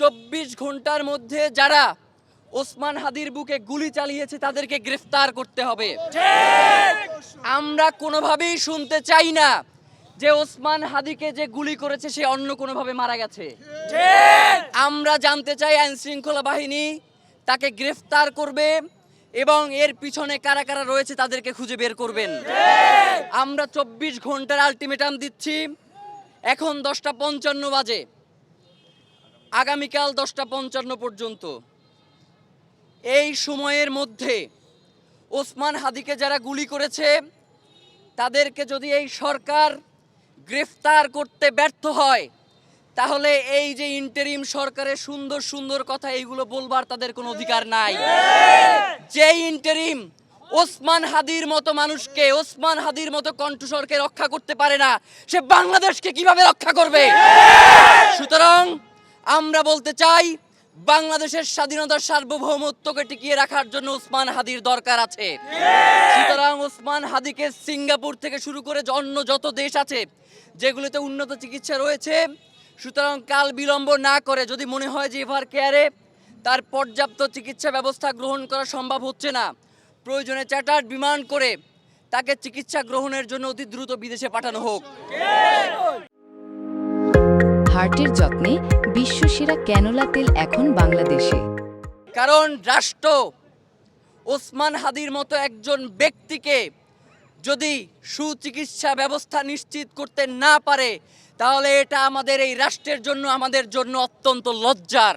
চব্বিশ ঘণ্টার মধ্যে যারা ওসমান হাদির বুকে গুলি চালিয়েছে, তাদেরকে গ্রেফতার করতে হবে। আমরা কোনোভাবেই শুনতে চাই না যে ওসমান হাদিকে যে গুলি করেছে, সে অন্য কোনোভাবে মারা গেছে। আমরা জানতে চাই আইন শৃঙ্খলা বাহিনী তাকে গ্রেফতার করবে এবং এর পিছনে কারা কারা রয়েছে, তাদেরকে খুঁজে বের করবেন। আমরা চব্বিশ ঘণ্টার আলটিমেটাম দিচ্ছি। এখন দশটা পঞ্চান্ন বাজে। আগামীকাল দশটা পঞ্চান্ন পর্যন্ত। এই সময়ের মধ্যে ওসমান হাদিকে যারা গুলি করেছে, তাদেরকে যদি এই সরকার গ্রেফতার করতে ব্যর্থ হয়, তাহলে এই যে ইন্টারিম সরকারের সুন্দর সুন্দর কথা এইগুলো বলবার তাদের কোনো অধিকার নাই। যে ইন্টারিম ওসমান হাদির মতো মানুষকে, ওসমান হাদির মতো কণ্ঠস্বরকে রক্ষা করতে পারে না, সে বাংলাদেশকে কীভাবে রক্ষা করবে? সুতরাং আমরা বলতে চাই, বাংলাদেশের স্বাধীনতার সার্বভৌমত্বকে টিকিয়ে রাখার জন্য ওসমান হাদির দরকার আছে। সুতরাং ওসমান হাদিকে সিঙ্গাপুর থেকে শুরু করে অন্য যত দেশ আছে, যেগুলোতে উন্নত চিকিৎসা রয়েছে, সুতরাং কাল বিলম্ব না করে যদি মনে হয় যে এভার কেয়ারে তার পর্যাপ্ত চিকিৎসা ব্যবস্থা গ্রহণ করা সম্ভব হচ্ছে না, প্রয়োজনে চ্যাটার্ড বিমান করে তাকে চিকিৎসা গ্রহণের জন্য অতি দ্রুত বিদেশে পাঠানো হোক। হার্টের যত্নে বিশ্বসেরা ক্যানোলা তেল এখন বাংলাদেশে। কারণ রাষ্ট্র ওসমান হাদির মতো একজন ব্যক্তিকে যদি সুচিকিৎসা ব্যবস্থা নিশ্চিত করতে না পারে, তাহলে এটা আমাদের এই রাষ্ট্রের জন্য, আমাদের জন্য অত্যন্ত লজ্জার।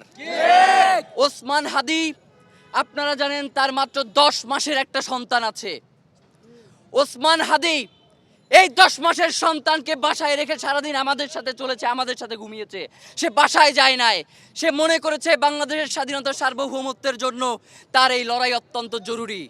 ওসমান হাদি, আপনারা জানেন তার মাত্র দশ মাসের একটা সন্তান আছে। ওসমান হাদি এই দশ মাসের সন্তানকে বাসায় রেখে সারাদিন আমাদের সাথে চলেছে, আমাদের সাথে ঘুমিয়েছে। সে বাসায় যায় নাই। সে মনে করেছে বাংলাদেশের স্বাধীনতা সার্বভৌমত্বের জন্য তার এই লড়াই অত্যন্ত জরুরি।